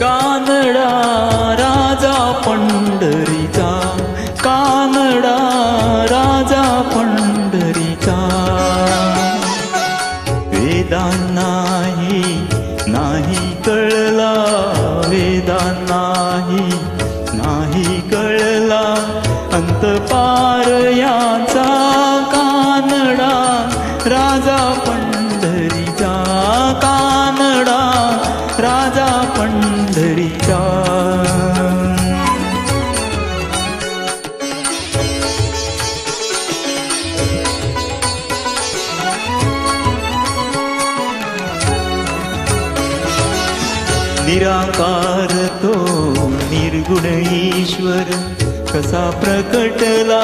कानडा राजा पंढरीचा कानडा राजा पंढरीचा. वेदांनाही नाही कळला वेदांनाही नाही कळला अंतपार याचा कानडा राजा पण पंढरीचा निराकार तो निर्गुण ईश्वर कसा प्रकटला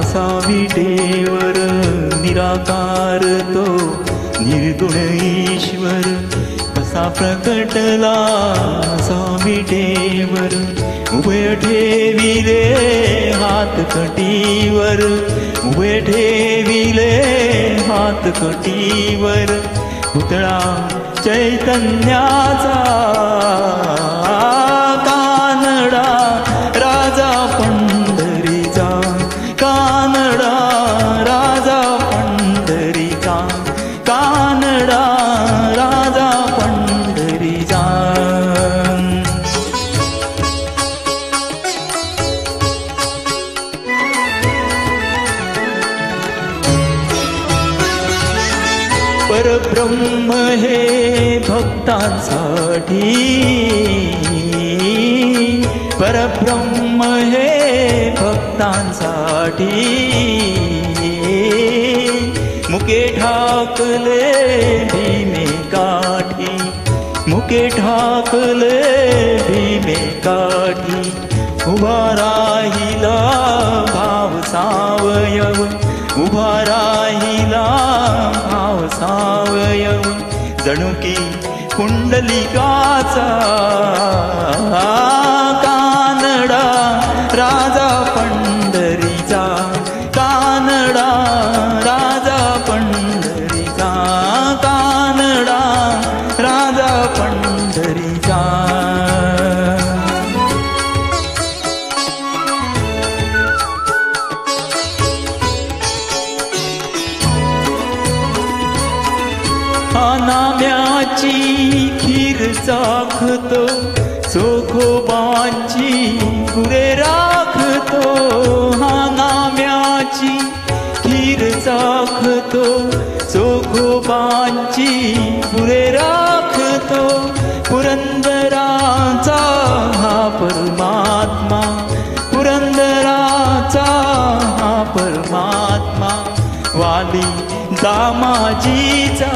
असा विटेवर निराकार तो निर्गुण ईश्वर कसा प्रकटला असा विटेवर उभय ठेविले हात कटीवर. उभे ठेविले हात कटीवर. पुतळा चैतन्याचा परब्रह्म हे भक्तांसाठी. परब्रह्म हे भक्तांसाठी. मुके ठाकले भीमे काठी. मुके ठाकले भीमे काठी. उभा राहिला भाव सावयव. उभा राहिला सावय जणुकी कुंडलिकाचा कानडा राजा पंढरीचा. कानडा राजा पंढरीचा. कानडा राजा पंढरीचा. हा खीर चाखतो चोखोबांची गुरे राखतो. हानाम्याची खीर चाखतो चोखोबांची गुरे राखतो. पुरंदराचा हा परमात्मा पुरंदराचा हा परमात्मा. वाली दामाजीचा